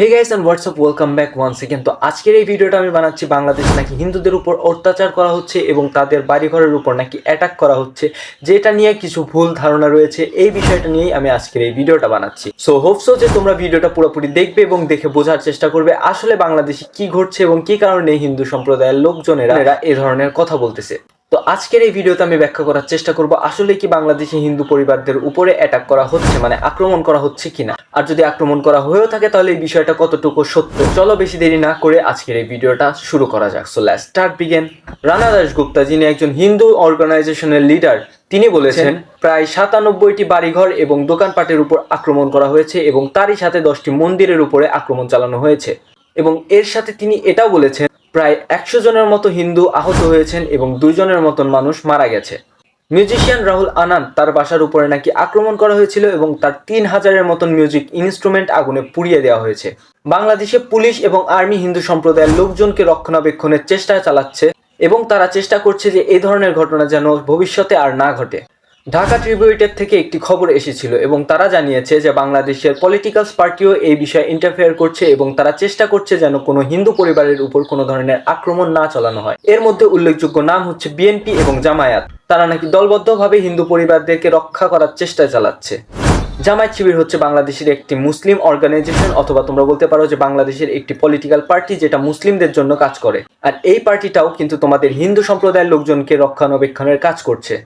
Hey guys and what's up welcome back one second তো আজকের এই ভিডিওটা আমি বানাচ্ছি বাংলাদেশে নাকি হিন্দুদের উপর অত্যাচার করা হচ্ছে এবং তাদের বাড়িঘরের উপর নাকি অ্যাটাক করা হচ্ছে, যেটা নিয়ে কিছু ভুল ধারণা রয়েছে। এই বিষয়টা নিয়েই আমি আজকের এই ভিডিওটা বানাচ্ছি। সো হোপসো যে তোমরা ভিডিওটা পুরোপুরি দেখবে এবং দেখে বোঝার চেষ্টা করবে, আসলে বাংলাদেশে কি ঘটছে এবং কি কারণে হিন্দু সম্প্রদায়ের লোকজনেরা এরা এ ধরনের কথা বলতেছে। তো আজকের এই ভিডিওতে আমি ব্যাখ্যা করার চেষ্টা করব, আসলে কি বাংলাদেশে হিন্দু পরিবারদের উপরে অ্যাটাক করা হচ্ছে মানে আক্রমণ করা হচ্ছে কিনা? আর যদি আক্রমণ করা হয়েও থাকে, তাহলে এই বিষয়টা কতটুকু সত্য? চলো বেশি দেরি না করে আজকের এই ভিডিওটা শুরু করা যাক। So let's start begin Rana Dasgupta যিনি একজন হিন্দু অর্গানাইজেশনের লিডার তিনি বলেছেন, প্রায় সাতানব্বইটি বাড়িঘর এবং দোকানপাটের উপর আক্রমণ করা হয়েছে এবং তারই সাথে দশটি মন্দিরের উপরে আক্রমণ চালানো হয়েছে। এবং এর সাথে তিনি এটাও বলেছেন প্রায় একশো জনের মতো হিন্দু আহত হয়েছেন এবং দুইজনের মতন মানুষ মারা গেছে। মিউজিশিয়ান রাহুল আনান্দ তার বাসার উপরে নাকি আক্রমণ করা হয়েছিল এবং তার তিন হাজারের মতন মিউজিক ইনস্ট্রুমেন্ট আগুনে পুড়িয়ে দেওয়া হয়েছে। বাংলাদেশে পুলিশ এবং আর্মি হিন্দু সম্প্রদায়ের লোকজনকে রক্ষণাবেক্ষণের চেষ্টা চালাচ্ছে এবং তারা চেষ্টা করছে যে এই ধরনের ঘটনা যেন ভবিষ্যতে আর না ঘটে। ঢাকা ট্রিবিউটের থেকে একটি খবর এসেছিল এবং তারা জানিয়েছে যে বাংলাদেশের পলিটিক্যাল পার্টিও এই বিষয়ে ইন্টারফেয়ার করছে এবং তারা চেষ্টা করছে যেন কোনো হিন্দু পরিবারের উপর কোনো ধরনের আক্রমণ না চালানো হয়। এর মধ্যে উল্লেখযোগ্য নাম হচ্ছে বিএনপি এবং জামায়াত। তারা নাকি দলবদ্ধভাবে হিন্দু পরিবারদেরকে রক্ষা করার চেষ্টা চালাচ্ছে। জামায়াত শিবির হচ্ছে বাংলাদেশের একটি মুসলিম অর্গানাইজেশন অথবা তোমরা বলতে পারো যে বাংলাদেশের একটি পলিটিক্যাল পার্টি যেটা মুসলিমদের জন্য কাজ করে। আর এই পার্টিটাও কিন্তু তোমাদের হিন্দু সম্প্রদায়ের লোকজনকে রক্ষণাবেক্ষণের কাজ করছে।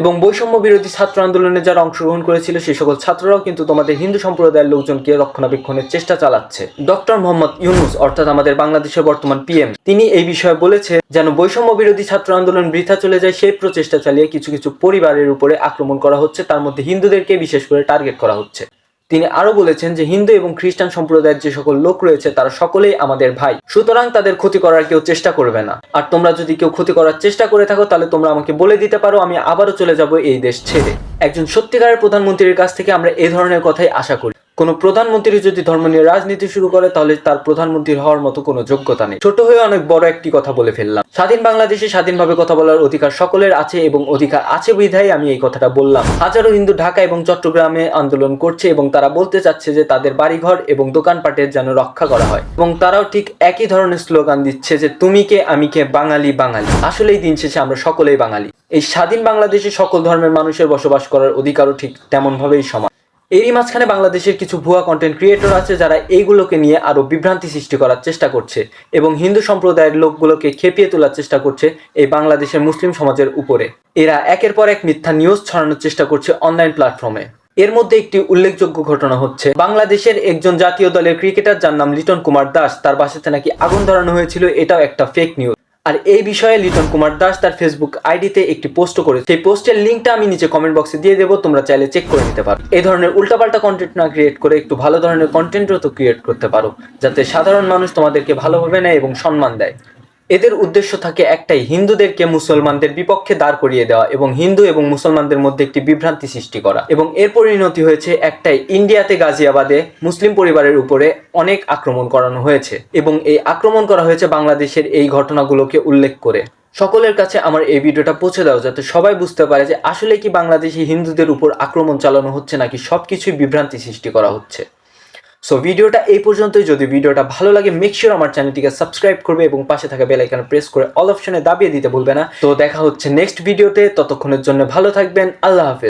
এবং বৈষম্য বিরোধী ছাত্র আন্দোলনে যারা অংশগ্রহণ করেছিল, সেই সকল ছাত্ররাও কিন্তু তোমাদের হিন্দু সম্প্রদায়ের লোকজনকে রক্ষণাবেক্ষণের চেষ্টা চালাচ্ছে। ডক্টর মোহাম্মদ ইউনুস, অর্থাৎ আমাদের বাংলাদেশের বর্তমান পিএম তিনি এই বিষয়ে বলেছে, যেন বৈষম্য বিরোধী ছাত্র আন্দোলন বৃথা চলে যায়, সেই প্রচেষ্টা চালিয়ে কিছু কিছু পরিবারের উপরে আক্রমণ করা হচ্ছে, তার মধ্যে হিন্দুদেরকে বিশেষ করে টার্গেট করা হচ্ছে। তিনি আরও বলেছেন যে হিন্দু এবং খ্রিস্টান সম্প্রদায়ের যে সকল লোক রয়েছে, তারা সকলেই আমাদের ভাই। সুতরাং তাদের ক্ষতি করার কেউ চেষ্টা করবে না। আর তোমরা যদি কেউ ক্ষতি করার চেষ্টা করে থাকো, তাহলে তোমরা আমাকে বলে দিতে পারো, আমি আবারও চলে যাব এই দেশ ছেড়ে। একজন সত্যিকারের প্রধানমন্ত্রীর কাছ থেকে আমরা এই ধরনের কথাই আশা করি। কোনো প্রধানমন্ত্রী যদি ধর্ম নিয়ে রাজনীতি শুরু করে, তাহলে তার প্রধানমন্ত্রী হওয়ার মতো কোনো যোগ্যতা নেই। ছোট হয়ে অনেক বড় একটি কথা বলে ফেললাম। স্বাধীন বাংলাদেশে স্বাধীনভাবে কথা বলার অধিকার সকলের আছে এবং অধিকার আছে বিধায় আমি এই কথাটা বললাম। হাজারো হিন্দু ঢাকা এবং চট্টগ্রামে আন্দোলন করছে এবং তারা বলতে চাচ্ছে যে তাদের বাড়িঘর এবং দোকানপাটের যেন রক্ষা করা হয়। এবং তারাও ঠিক একই ধরনের স্লোগান দিচ্ছে যে, তুমি কে, আমি কে, বাঙালি বাঙালি। আসলেই দিন শেষে আমরা সকলেই বাঙালি। এই স্বাধীন বাংলাদেশে সকল ধর্মের মানুষের বসবাস করার অধিকারও ঠিক তেমনভাবেই সমান। এরই মাঝখানে বাংলাদেশের কিছু ভুয়া কন্টেন্ট ক্রিয়েটর আছে যারা এইগুলোকে নিয়ে আরও বিভ্রান্তি সৃষ্টি করার চেষ্টা করছে এবং হিন্দু সম্প্রদায়ের লোকগুলোকে খেপিয়ে তোলার চেষ্টা করছে এই বাংলাদেশের মুসলিম সমাজের উপরে। এরা একের পর এক মিথ্যা নিউজ ছড়ানোর চেষ্টা করছে অনলাইন প্ল্যাটফর্মে এর মধ্যে একটি উল্লেখযোগ্য ঘটনা হচ্ছে, বাংলাদেশের একজন জাতীয় দলের ক্রিকেটার যার নাম লিটন কুমার দাস, তার বাসাতে নাকি আগুন ধরানো হয়েছিল, এটাও একটা ফেক নিউজ আর এই বিষয়ে লিটন কুমার দাস তার ফেসবুক আইডিতে একটি পোস্ট করে সেই পোস্টের লিঙ্কটা আমি নিচে কমেন্ট বক্সে দিয়ে দেবো, তোমরা চাইলে চেক করে নিতে পারো। এই ধরনের উল্টাপাল্টা কন্টেন্ট না ক্রিয়েট করে একটু ভালো ধরনের কন্টেন্টও তো ক্রিয়েট করতে পারো, যাতে সাধারণ মানুষ তোমাদেরকে ভালোভাবে নেয় এবং সম্মান দেয়। এদের উদ্দেশ্য থাকে একটাই, হিন্দুদেরকে মুসলমানদের বিপক্ষে দাঁড় করিয়ে দেওয়া এবং হিন্দু এবং মুসলমানদের মধ্যে একটি বিভ্রান্তি সৃষ্টি করা। এবং এর পরিণতি হয়েছে একটাই, ইন্ডিয়াতে গাজিয়াবাদে মুসলিম পরিবারের উপরে অনেক আক্রমণ করানো হয়েছে এবং এই আক্রমণ করা হয়েছে বাংলাদেশের এই ঘটনাগুলোকে উল্লেখ করে। সকলের কাছে আমার এই ভিডিওটা পৌঁছে দাও যাতে সবাই বুঝতে পারে যে আসলে কি বাংলাদেশি হিন্দুদের উপর আক্রমণ চালানো হচ্ছে নাকি সবকিছুই বিভ্রান্তি সৃষ্টি করা হচ্ছে। সো ভিডিওটা এই পর্যন্তই। যদি ভিডিওটা ভালো লাগে মেক শিওর আমার চ্যানেলটিকে সাবস্ক্রাইব করবে এবং পাশে থাকা বেল আইকন প্রেস করে অল অপশনে দাবিয়ে দিতে ভুলবে না। তো দেখা হচ্ছে নেক্সট ভিডিওতে ততক্ষণের জন্য ভালো থাকবেন। আল্লাহ হাফেজ।